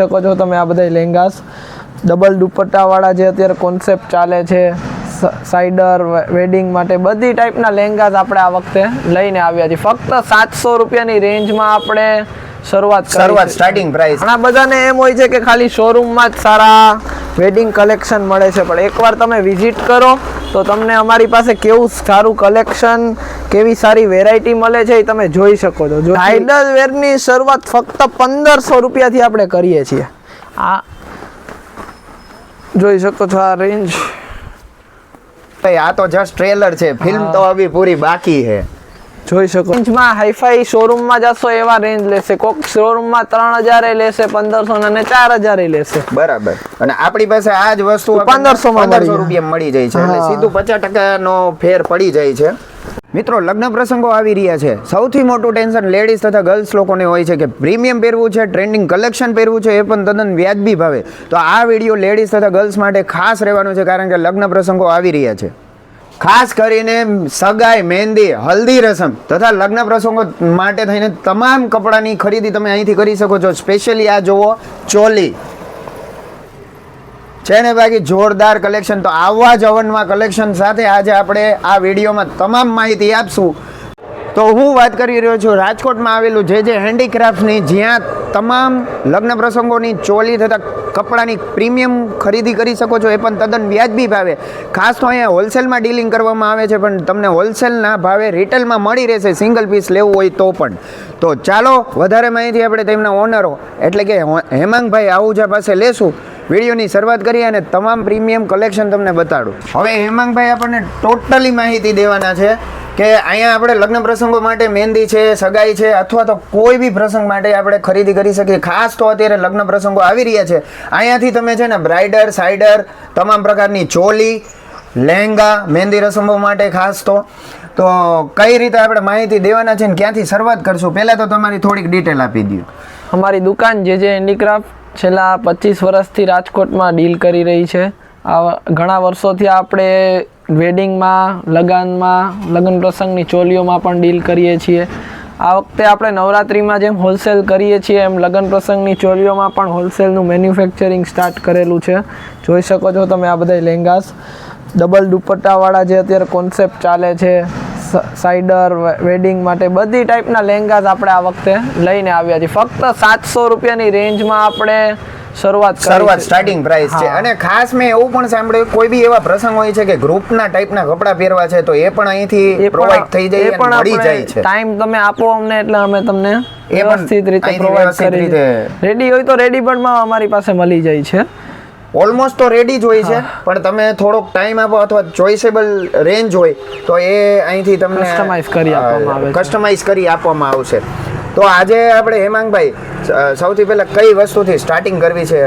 શકો છો તમે આ બધા લેંગાસ. ડબલ દુપટ્ટાવાળા જે અત્યારે કોન્સેપ્ટ ચાલે છે સાઇડર વેડિંગ માટે બધી ટાઈપના લેંગાસ આપણે આ વખતે લઈને આવ્યા છીએ. ફક્ત સાતસો રૂપિયાની રેન્જમાં આપણે શરૂઆત શરૂઆત સ્ટાર્ટિંગ પ્રાઇસ ઘણા બધાને એમ હોય છે કે ખાલી શોરૂમમાં જ સારા વેડિંગ કલેક્શન મળે છે. પણ એકવાર તમે વિઝિટ કરો તો તમને અમારી પાસે કેવું સારું કલેક્શન કેવી સારી વેરાયટી મળે છે એ તમે જોઈ શકો છો. જો હાઇડલ વેરની શરૂઆત ફક્ત પંદરસો રૂપિયાથી આપણે કરીએ છીએ. આ જોઈ શકો છો આ રેન્જ આ તો જસ્ટ ટ્રેલર છે. ફિલ્મ તો અભી પૂરી બાકી છે. જોઈ શકો. રેન્જમાં હાઈફાઈ શોરૂમમાં જશો એવા રેન્જ લેશે. કોક શોરૂમમાં ત્રણ હજારે લેશે પંદરસો અને ચાર હજારે લેશે. બરાબર. અને આપણી પાસે આ જ વસ્તુ પંદરસો પંદરસો રૂપિયા મળી જાય છે. એટલે સીધું પચાસ ટકાનો ફેર પડી જાય છે. મિત્રો લગ્ન પ્રસંગો આવી રહ્યા છે. સૌથી મોટું ટેન્શન લેડીઝ તથા ગર્લ્સ લોકોને હોય છે કે પ્રીમિયમ પહેરવું છે ટ્રેન્ડિંગ કલેક્શન પહેરવું છે એ પણ તદ્દન વ્યાજબી ભાવે. તો આ વીડિયો લેડીઝ તથા ગર્લ્સ માટે ખાસ રહેવાનું છે કારણ કે લગ્ન પ્રસંગો આવી રહ્યા છે. ખાસ કરીને સગાઈ, મહેંદી, હલ્દી રસમ તથા લગ્ન પ્રસંગો માટે થઈને તમામ કપડાની ખરીદી તમે અહીંથી કરી શકો છો. સ્પેશિયલી આ જુઓ, ચોલી. છે ને બાકી જોરદાર કલેક્શન તો આવા જ અવનવા કલેક્શન સાથે આજે આપણે આ વિડીયોમાં તમામ માહિતી આપશું. તો હું વાત કરી રહ્યો છું રાજકોટમાં આવેલું જે જે હેન્ડીક્રાફ્ટની જ્યાં તમામ લગ્ન પ્રસંગોની ચોલી તથા કપડાની પ્રીમિયમ ખરીદી કરી શકો છો, એ પણ તદ્દન વ્યાજબી ભાવે. ખાસ તો અહીંયા હોલસેલમાં ડીલિંગ કરવામાં આવે છે, પણ તમને હોલસેલના ભાવે રિટેલમાં મળી રહેશે સિંગલ પીસ લેવું હોય તો પણ. તો ચાલો, વધારે માહિતી આપણે તેમના ઓનરો, એટલે કે હેમાંગભાઈ આહુજા પાસે લેશું. વિડીયોની શરૂઆત કરીએ અને તમામ પ્રીમિયમ કલેક્શન તમને બતાડું. હવે હેમાંગભાઈ આપણને ટોટલી માહિતી દેવાના છે. કે અહીંયા આપણે લગ્ન પ્રસંગો માટે મહેંદી છે, સગાઈ છે અથવા તો કોઈ બી પ્રસંગ માટે આપણે ખરીદી કરી શકીએ. ખાસ તો અત્યારે લગ્ન પ્રસંગો આવી રહ્યા છે. અહીંયાથી તમે છે ને બ્રાઇડર, સાઇડર, તમામ પ્રકારની ચોલી લહેંગા મહેંદી રસમો માટે ખાસ તો. તો કઈ રીતે આપણે માહિતી દેવાના છે ને ક્યાંથી શરૂઆત કરશું? પહેલાં તો તમારી થોડીક ડિટેલ આપી દો અમારી દુકાન જે જે હેન્ડીક્રાફ્ટ છેલ્લા પચીસ વર્ષથી રાજકોટમાં ડીલ કરી રહી છે. આ ઘણા વર્ષોથી આપણે વેડિંગમાં લગ્નમાં, લગ્ન પ્રસંગની ચોલીઓમાં પણ ડીલ કરીએ છીએ. આ વખતે આપણે નવરાત્રિમાં જેમ હોલસેલ કરીએ છીએ, એમ લગ્ન પ્રસંગની ચોલીઓમાં પણ હોલસેલનું મેન્યુફેક્ચરિંગ સ્ટાર્ટ કરેલું છે. જોઈ શકો છો તમે આ બધા લેંગાસ. ડબલ દુપટ્ટાવાળા જે અત્યારે કોન્સેપ્ટ ચાલે છે સાઇડર વેડિંગ માટે બધી ટાઈપના લેંગાસ આપણે આ વખતે લઈને આવ્યા છીએ. ફક્ત સાતસો રૂપિયાની રેન્જમાં આપણે શરૂઆત શરૂઆત સ્ટાર્ટિંગ પ્રાઇસ છે. અને ખાસ મેં એવું પણ સાંભળ્યું કોઈ બી એવા પ્રસંગ હોય છે કે ગ્રુપના ટાઈપના કપડાં પહેરવા છે તો એ પણ અહીંથી પ્રોવાઈડ થઈ જાય એ પણ મળી જાય છે. ટાઈમ તમે આપો અમને એટલે અમે તમને પણ વ્યવસ્થિત રીતે પ્રોવાઈડ કરી રેડી હોય તો રેડી પણ અમારી પાસે મળી જાય છે. ઓલમોસ્ટ તો રેડી જ હોય છે પણ તમે થોડોક ટાઈમ આપો અથવા ચોઇસેબલ રેન્જ હોય તો એ અહીંથી તમને કસ્ટમાઇઝ કરી આપવામાં આવે કસ્ટમાઇઝ કરી આપવામાં આવશે. તો આજે આપણે હેમાંગભાઈ સૌથી પહેલા કઈ વસ્તુથી સ્ટાર્ટિંગ કરવી છે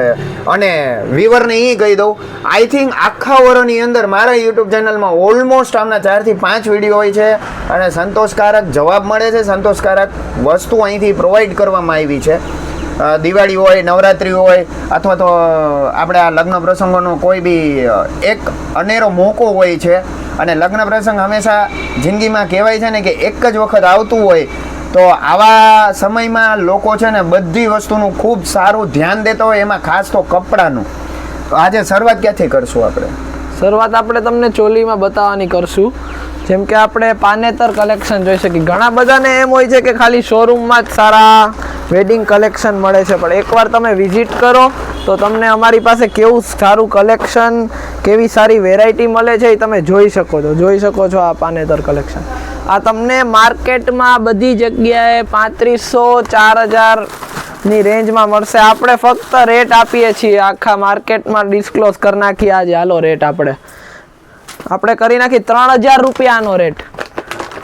અને વ્યુઅરને એ કહી દઉં. આઈ થિંક આખા વર્ષની અંદર મારા યુટ્યુબ ચેનલમાં ઓલમોસ્ટ આમના ચારથી પાંચ વીડિયો હોય છે અને સંતોષકારક જવાબ મળે છે. સંતોષકારક વસ્તુ અહીંથી પ્રોવાઈડ કરવામાં આવી છે. દિવાળી હોય, નવરાત્રિ હોય, અથવા તો આપણે આ લગ્ન પ્રસંગોનો કોઈ બી એક અનેરો મોકો હોય છે. અને લગ્ન પ્રસંગ હંમેશા જિંદગીમાં કહેવાય છે ને કે એક જ વખત આવતું હોય તો આવા સમયમાં લોકો છે ને બધી વસ્તુનું ખૂબ સારું ધ્યાન દેતા હોય, એમાં ખાસ તો કપડાનું. તો આજે શરૂઆત ક્યાંથી કરશું આપણે? શરૂઆત આપણે તમને ચોલીમાં બતાવવાની કરશું. જેમ કે આપણે પાનેતર કલેક્શન જોઈ શકીએ. ઘણા બધાને એમ હોય છે કે ખાલી શોરૂમમાં જ સારા વેડિંગ કલેક્શન મળે છે. પણ એકવાર તમે વિઝિટ કરો, તો તમને અમારી પાસે કેવું સારું કલેક્શન કેવી સારી વેરાયટી મળે છે એ તમે જોઈ શકો છો. જોઈ શકો છો આ પાનેતર કલેક્શન આ તમને માર્કેટમાં બધી જગ્યાએ પાંત્રીસો, ચાર હજારની રેન્જમાં મળશે. આપણે ફક્ત રેટ આપીએ છીએ. આખા માર્કેટમાં ડિસ્ક્લોઝ કરી નાખીએ. આજે હાલો રેટ આપણે. આપણે કરી નાખી ત્રણ હજાર રૂપિયાનો રેટ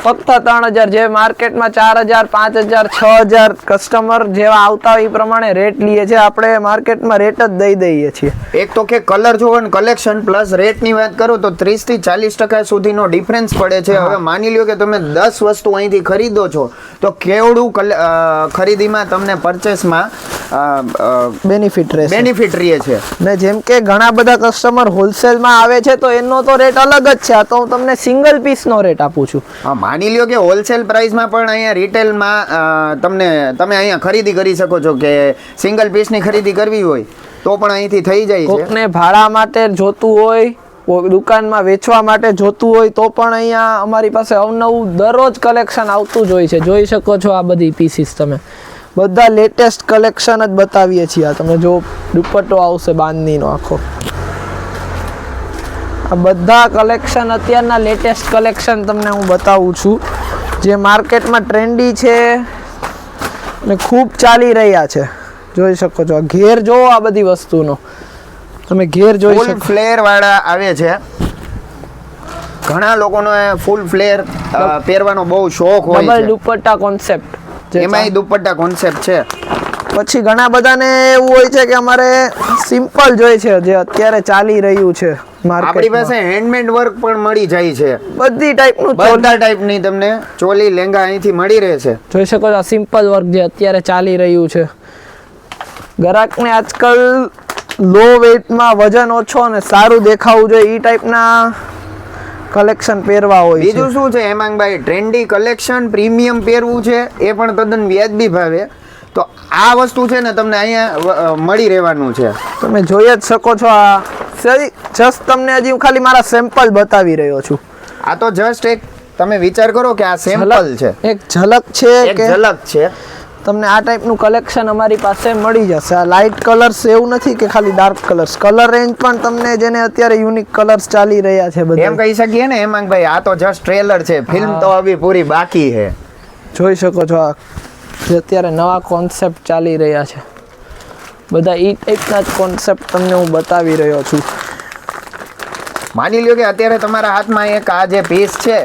ફક્ત ત્રણ હજાર જે માર્કેટમાં ચાર હજાર પાંચ હજાર છ હજાર કસ્ટમર જેવા આવતા હોય એ પ્રમાણે રેટ લઈએ છીએ. આપણે માર્કેટમાં રેટ જ દઈ દઈએ છીએ. એક તો કે કલર જોવો ને કલેક્શન પ્લસ રેટની વાત કરું તો ત્રીસથી ચાલીસ ટકા સુધીનો ડિફરન્સ પડે છે. હવે માની લ્યો કે તમે દસ વસ્તુ અહીંથી ખરીદો છો તો કેવડું કલ- ખરીદીમાં તમને પરચેસમાં બેનિફિટ રહે બેનિફિટ રહે છે. ને જેમ કે ઘણા બધા કસ્ટમર હોલસેલમાં આવે છે તો એનો તો રેટ અલગ જ છે. આ તો હું તમને સિંગલ પીસનો રેટ આપું છું. માની લ્યો કે હોલસેલ પ્રાઇસમાં પણ અહીંયા રિટેલમાં તમને, તમે અહીંયા ખરીદી કરી શકો છો કે સિંગલ પીસની ખરીદી કરવી હોય, તો પણ અહીંથી થઈ જાય છે. ભાડા માટે જોતું હોય દુકાનમાં વેચવા માટે જોતું હોય, તો પણ અહીંયા અમારી પાસે અવનવું દરરોજ કલેક્શન આવતું જ હોય છે. જોઈ શકો છો આ બધી પીસીસ તમે. બધા લેટેસ્ટ કલેક્શન જ બતાવીએ છીએ આ. તમે જો દુપટ્ટો આવશે બાંધનીનો આખો. આ બધા કલેક્શન અત્યારના લેટેસ્ટ કલેક્શન તમને હું બતાવું છું. જે માર્કેટમાં ટ્રેન્ડી છે ને ખૂબ ચાલી રહ્યા છે. જોઈ શકો છો ઘેર જોવો આ બધી વસ્તુનો. તમે ઘેર જોઈ શકો. ફ્લેર વાળા આવે છે. ઘણા લોકોનો ફૂલ ફ્લેર પહેરવાનો બહુ શોખ હોય ડબલ છે. દુપટ્ટા કોન્સેપ્ટ એમાંય દુપટ્ટા કોન્સેપ્ટ છે. પછી ઘણા બધાને એવું હોય છે કે અમારે સિમ્પલ જોઈએ છે જે અત્યારે ચાલી રહ્યું છે. આપણી પાસે હેન્ડમેડ વર્ક પણ મળી જાય છે. બધી ટાઈપનું બધા ટાઈપની તમને ચોલી લેંગા અહીંથી મળી રહે છે. જોઈ શકો છો આ સિમ્પલ વર્ક જે અત્યારે ચાલી રહ્યું છે. ગ્રાહકને આજકાલ લો વેઇટમાં વજન ઓછો અને સારું દેખાવું જોઈએ એ ટાઈપના કલેક્શન પહેરવા હોય બીજું શું છે હેમાંગભાઈ? ટ્રેન્ડી કલેક્શન પ્રીમિયમ પહેરવું છે એ પણ તદ્દન વ્યાજબી ભાવે. તો આ વસ્તુ છે ને તમને અહીંયા મળી રહેવાનું છે. તમે જોઈ જ શકો છો આ. જસ્ટ તમને હજી હું ખાલી મારા સેમ્પલ બતાવી રહ્યો છું. આ તો જસ્ટ એક તમે વિચાર કરો કે આ સેમ્પલ છે. એક ઝલક છે કે ઝલક છે. તમને આ ટાઈપનું કલેક્શન અમારી પાસે મળી જશે. આ લાઇટ કલર્સ એવું નથી કે ખાલી ડાર્ક કલર્સ કલર રેન્જ પણ તમને જેને અત્યારે યુનિક કલર્સ ચાલી રહ્યા છે એમ કહી શકીએ ને હેમાંગભાઈ આ તો જસ્ટ ટ્રેલર છે. ફિલ્મ તો અભી પૂરી બાકી છે. જોઈ શકો છો આ. જે અત્યારે નવા કોન્સેપ્ટ ચાલી રહ્યા છે. બધા એ ટાઈપના જ કોન્સેપ્ટ તમને હું બતાવી રહ્યો છું. માની લ્યો કે અત્યારે તમારા હાથમાં એક આ જે પીસ છે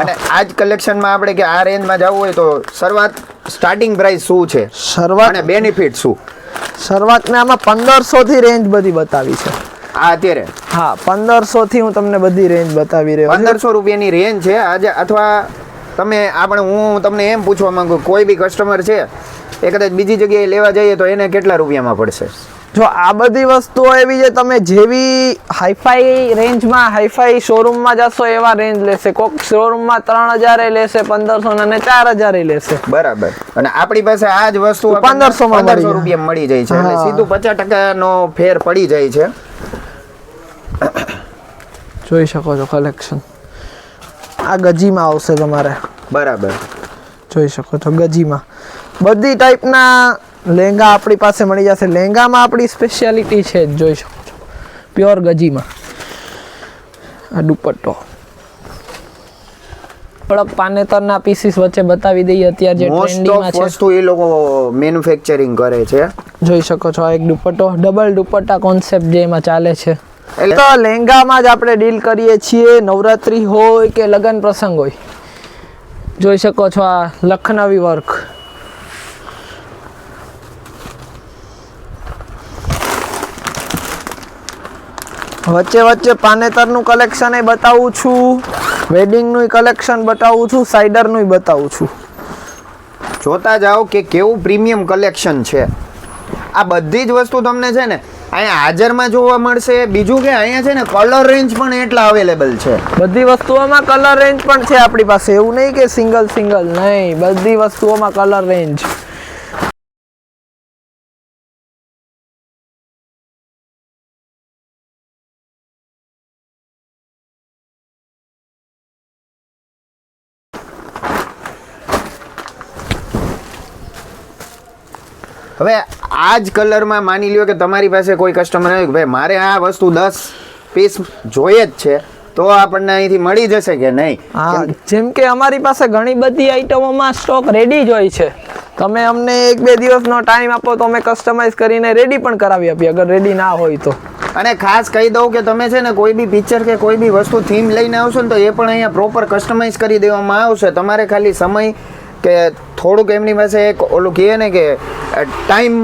અને આ જ કલેક્શનમાં આપણે કે આ રેન્જમાં જવું હોય તો શરૂઆત સ્ટાર્ટિંગ પ્રાઇસ શું છે? શરૂઆત અને બેનિફિટ શું? શરૂઆતને આમાં પંદરસોથી રેન્જ બધી બતાવી છે. આ અત્યારે? હા પંદરસોથી હું તમને બધી રેન્જ બતાવી રહ્યો પંદરસો રૂપિયાની રેન્જ છે. આજે અથવા તમે આપણે હું તમને એમ પૂછવા માંગુ કોઈ બી કસ્ટમર છે એ કદાચ બીજી જગ્યાએ લેવા જઈએ તો એને કેટલા રૂપિયામાં પડશે? જો આ બધી વસ્તુઓ એવી છે તમે જેવી હાઈફાઈ રેન્જમાં હાઈફાઈ શોરૂમમાં જશો એવા રેન્જ લેશે. કોક શોરૂમમાં ત્રણ હજારે લેશે પંદરસો અને ચાર હજારે લેશે. બરાબર. અને આપણી પાસે આ જ વસ્તુ પંદરસો પંદરસો રૂપિયા મળી જાય છે. એટલે સીધું પચાસ ટકાનો ફેર પડી જાય છે. જોઈ શકો છો કલેક્શન આ ગજીમાં આવશે તમારે. બરાબર. જોઈ શકો છો ગજીમાં. બધી ટાઈપના લહેંગા આપણી પાસે મળી જશે. લહેંગામાં આપણી સ્પેશિયાલિટી છે જ જોઈ શકો છો. પ્યોર ગજીમાં. આ દુપટ્ટો. પડક પાનેતરના પીસીસ વચ્ચે બતાવી દઈએ અત્યારે જે ટ્રેન્ડિંગમાં છે. વસ્તુ એ લોકો મેન્યુફેક્ચરિંગ કરે છે. જોઈ શકો છો આ એક દુપટ્ટો. ડબલ દુપટ્ટા કોન્સેપ્ટ જે એમાં ચાલે છે. એટલે તો લહેંગામાં જ આપણે ડીલ કરીએ છીએ. નવરાત્રી હોય કે લગ્ન પ્રસંગ હોય. જોઈ શકો છો આ લખનવી વર્ક વચ્ચે વચ્ચે પાનેતરનું કલેક્શન એ બતાવું છું. વેડિંગનું કલેક્શન બતાવું છું. સાઇડરનું બતાવું છું. જોતા જાઓ કે કેવું પ્રીમિયમ કલેક્શન છે. આ બધી જ વસ્તુ તમને છે ને અહીંયા હાજરમાં જોવા મળશે. બીજું કે અહીંયા છે ને કલર રેન્જ પણ એટલા અવેલેબલ છે. બધી વસ્તુઓમાં કલર રેન્જ પણ છે આપણી પાસે. એવું નહીં કે સિંગલ સિંગલ નહીં. બધી વસ્તુઓમાં કલર રેન્જ હવે આ જ કલરમાં માની લ્યો કે તમારી પાસે કોઈ કસ્ટમર આવ્યું કે ભાઈ મારે આ વસ્તુ દસ પીસ જોઈએ જ છે. તો આપણને અહીંથી મળી જશે કે નહીં? જેમ કે અમારી પાસે ઘણી બધી આઈટમોમાં સ્ટોક રેડી જ હોય છે. તમે અમને એક બે દિવસનો ટાઈમ આપો તો અમે કસ્ટમાઇઝ કરીને રેડી પણ કરાવી આપીએ અગર રેડી ના હોય તો. અને ખાસ કહી દઉં કે તમે છે ને કોઈ બી પિક્ચર કે કોઈ બી વસ્તુ થીમ લઈને આવશો ને તો એ પણ અહીંયા પ્રોપર કસ્ટમાઇઝ કરી દેવામાં આવશે. તમારે ખાલી સમય કે થોડુંક એમની પાસે એક ઓલું કહીએ ને કે ટાઈમ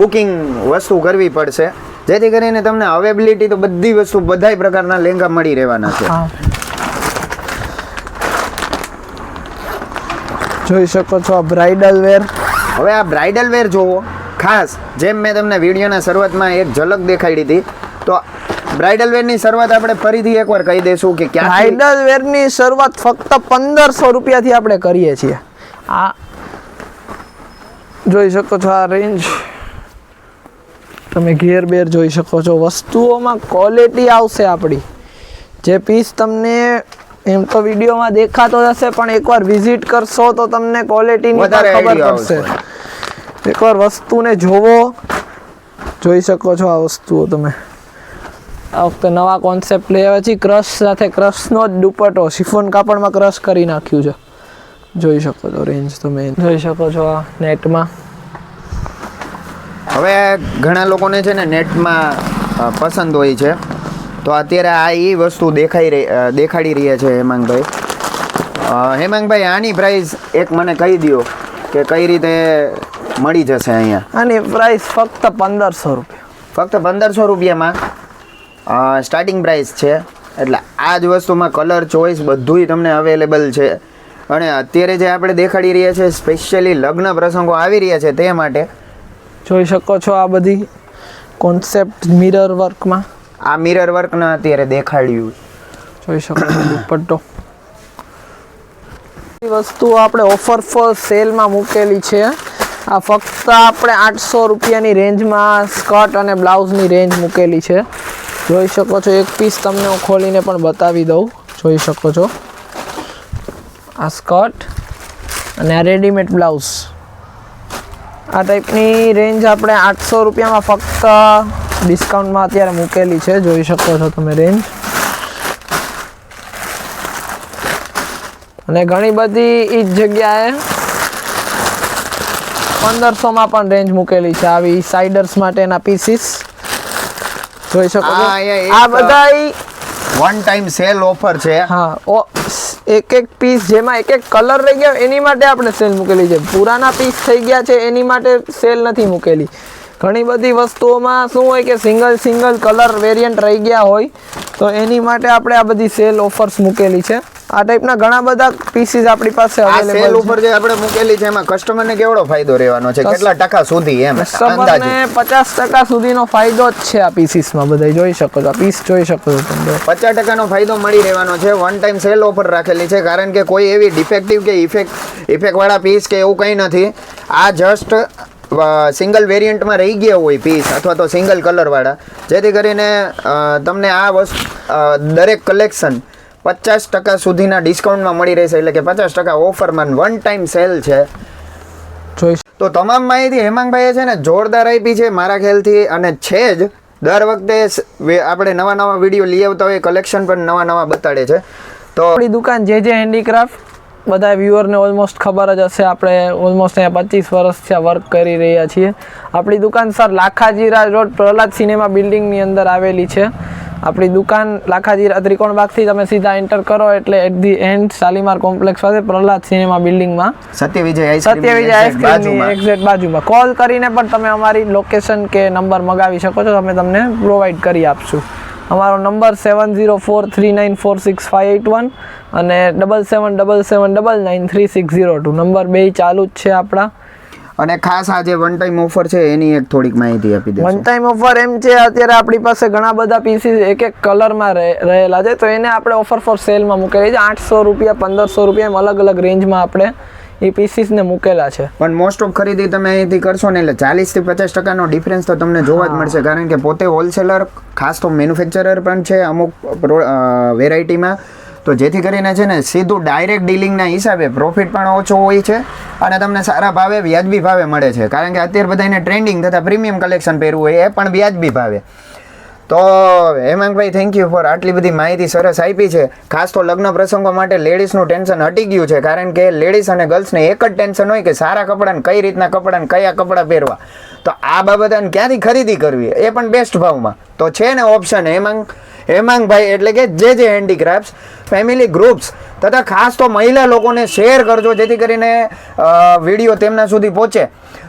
બુકિંગ વસ્તુ કરવી પડશે. જેથી કરીને તમને અવેબિલિટી તો બધી વસ્તુ બધાય પ્રકારના લેંગા મળી રહેવાના છે. જોઈ શકો છો આ બ્રાઇડલ વેર હવે આ બ્રાઇડલ વેર જોવો. ખાસ જેમ મેં તમને વિડીયોના શરૂઆતમાં એક ઝલક દેખાડી હતી તો બ્રાઇડલ વેરની શરૂઆત આપણે ફરીથી એકવાર કહી દઈશું કે બ્રાઇડલ વેરની શરૂઆત ફક્ત પંદરસો રૂપિયાથી આપણે કરીએ છીએ. આ જોઈ શકો છો આ રેન્જ તમે ઘેર બેર જોઈ શકો છો. વસ્તુઓમાં ક્વોલિટી આવશે આપણી. જે પીસ તમને એમ તો વિડીયોમાં દેખાતો હશે પણ એકવાર વિઝિટ કરશો તો તમને ક્વોલિટીની ખબર પડશે. એકવાર વસ્તુને જોવો. જોઈ શકો છો આ વસ્તુઓ તમે. આ વખતે નવા કોન્સેપ્ટ લઈ આવ્યા છીએ. ક્રશ સાથે ક્રશનો જ દુપટ્ટો. શિફોન કાપડમાં ક્રશ કરી નાખ્યું છે. જોઈ શકો છો રેન્જ તમે જોઈ શકો છો આ નેટમાં. હવે ઘણા લોકોને છે ને નેટમાં પસંદ હોય છે. તો અત્યારે આ એ વસ્તુ દેખાઈ રહી દેખાડી રહ્યા છે હેમાંગભાઈ. હેમાંગભાઈ આની પ્રાઇસ એક મને કહી દો કે કઈ રીતે મળી જશે અહીંયા? આની પ્રાઇસ ફક્ત પંદરસો રૂપિયા. ફક્ત પંદરસો રૂપિયામાં? સ્ટાર્ટિંગ પ્રાઇસ છે. એટલે આ જ વસ્તુમાં કલર ચોઈસ બધુંય તમને અવેલેબલ છે. અને અત્યારે જે આપણે દેખાડી રહ્યા છે સ્પેશિયલી લગ્ન પ્રસંગો આવી રહ્યા છે તે માટે. જોઈ શકો છો આ બધી કોન્સેપ્ટ મિરર વર્કમાં આ મિરર વર્કના અત્યારે દેખાડ્યું. જોઈ શકો છો દુપટ્ટો. એ વસ્તુઓ આપણે ઓફર ફોર સેલમાં મૂકેલી છે. આ ફક્ત આપણે આઠસો રૂપિયાની રેન્જમાં સ્કર્ટ અને બ્લાઉઝની રેન્જ મૂકેલી છે. જોઈ શકો છો એક પીસ તમને હું ખોલીને પણ બતાવી દઉં. જોઈ શકો છો. આ સ્કર્ટ અને આ રેડીમેડ બ્લાઉઝ. આ ટાઈપની રેન્જ આપણે આઠસો રૂપિયામાં ફક્ત ડિસ્કાઉન્ટમાં અત્યારે મૂકેલી છે. જોઈ શકો છો તમે રેન્જ અને ઘણી બધી એ જ જગ્યાએ પંદરસોમાં પણ રેન્જ મૂકેલી છે. આવી સાઇડર્સ માટેના પીસીસ જોઈ શકો છો? આ બધા વન ટાઈમ સેલ ઓફર છે. હા, ઓ, એક એક પીસ જેમાં એક એક કલર રહી ગયો, એની માટે આપણે સેલ મૂકેલી છે. પુરાના પીસ થઈ ગયા છે, એની માટે સેલ નથી મૂકેલી. ઘણી બધી વસ્તુઓમાં શું હોય કે સિંગલ સિંગલ કલર વેરિયન્ટ રહી ગયા હોય, તો એની માટે આપણે આ બધી સેલ ઓફર્સ મૂકેલી છે. આ ટાઈપના ઘણા બધા પીસીસ આપણી પાસે આ સેલ અવેલેબલ ઉપર જે આપણે મૂકેલી છે એમાં કસ્ટમરને કેવડો ફાયદો રહેવાનો છે? કેટલા ટકા સુધી એમ? અંદાજે. પચાસ ટકા સુધીનો ફાયદો જ છે આ પીસીસમાં બધા જોઈ શકો છો. આ પીસ જોઈ શકો છો તમે. પચાસ ટકાનો ફાયદો મળી રહેવાનો છે. વન ટાઈમ સેલ ઓફર રાખેલી છે કારણ કે કોઈ એવી ડિફેક્ટિવ કે ઇફેક્ટ ઇફેક્ટ વાળા પીસ કે એવું કંઈ નથી. આ જસ્ટ સિંગલ વેરિયન્ટમાં રહી ગયા હોય પીસ અથવા તો સિંગલ કલરવાળા જેથી કરીને તમને આ વસ્તુ દરેક કલેક્શન પચાસ ટકા સુધીના ડિસ્કાઉન્ટમાં મળી રહેશે એટલે કે પચાસ ટકા ઓફરમાં વન ટાઈમ સેલ છે. તો તમામ માહિતી હેમાંગભાઈએ છે ને જોરદાર આપી છે મારા ખ્યાલથી અને છે જ દર વખતે આપણે નવા નવા વીડિયો લઈ આવતા હોય કલેક્શન પણ નવા નવા બતાડે છે. તો આપણી દુકાન જે જે હેન્ડીક્રાફ્ટ બધા વ્યુઅરને ઓલમોસ્ટ ખબર જ હશે. આપણે ઓલમોસ્ટ અહીંયા પચીસ વર્ષથી વર્ક કરી રહ્યા છીએ. આપણી દુકાન sir Lakhajira road Prahlad cinema બિલ્ડિંગની અંદર આવેલી છે. આપણી દુકાન લાખાજીરા ત્રિકોણબાગથી તમે સીધા એન્ટર કરો એટલે at the end Shalimar complex પાસે પ્રહલાદ સિનેમા બિલ્ડિંગમાં સત્ય વિજય આઈસ્ક્રીમ સત્યવિજય આઈસ્ક્રીમની એક્ઝેક્ટ બાજુમાં. કોલ કરીને પણ તમે અમારી લોકેશન કે નંબર મગાવી શકો છો અમે તમને પ્રોવાઈડ કરી આપશું. અમારો number seven zero four three nine four six five eight one અને double seven double seven double nine three six zero two number બે ચાલુ જ છે આપણા. અને ખાસ આ જે વન ટાઈમ ઓફર છે એની એક થોડીક માહિતી આપી વન ટાઈમ ઓફર એમ છે અત્યારે આપણી પાસે ઘણા બધા પીસીસ એક એક કલરમાં રહેલા છે. તો એને આપણે ઓફર ફોર સેલમાં મૂકેલી છે. આઠસો રૂપિયા પંદરસો રૂપિયા એમ અલગ અલગ રેન્જમાં આપણે એ પીસીસને મૂકેલા છે. પણ મોસ્ટ ઓફ ખરીદી તમે અહીંથી કરશો ને એટલે ચાલીસથી પચાસ ટકાનો ડિફરન્સ તો તમને જોવા જ મળશે. કારણ કે પોતે હોલસેલર ખાસ તો મેન્યુફેક્ચરર પણ છે અમુક વેરાયટીમાં તો જેથી કરીને છે ને સીધું ડાયરેક્ટ ડીલિંગના હિસાબે પ્રોફિટ પણ ઓછો હોય છે અને તમને સારા ભાવે વ્યાજબી ભાવે મળે છે. કારણ કે અત્યારે બધાને ટ્રેન્ડિંગ તથા પ્રીમિયમ કલેક્શન પહેરવું હોય એ પણ વ્યાજબી ભાવે. તો હેમાંગભાઈ થેન્ક યુ ફોર આટલી બધી માહિતી સરસ આપી છે. ખાસ તો લગ્ન પ્રસંગો માટે લેડીઝનું ટેન્શન હટી ગયું છે, કારણ કે લેડીઝ અને ગર્લ્સને એક જ ટેન્શન હોય કે સારા કપડાને કઈ રીતના કપડાને કયા કપડાં પહેરવા. તો આ બાબતે ક્યાંથી ખરીદી કરવી એ પણ બેસ્ટ ભાવમાં. તો છે ને ઓપ્શન હેમાંગ? હેમાંગભાઈ એટલે કે જે જે હેન્ડીક્રાફ્ટ્સ ફેમિલી ગ્રુપ્સ તથા ખાસ તો મહિલા લોકોને શેર કરજો જેથી કરીને વીડિયો તેમના સુધી પહોંચે.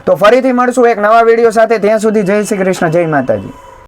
તો ફરીથી મળશું એક નવા વીડિયો સાથે. ત્યાં સુધી જય શ્રી કૃષ્ણ, જય માતાજી.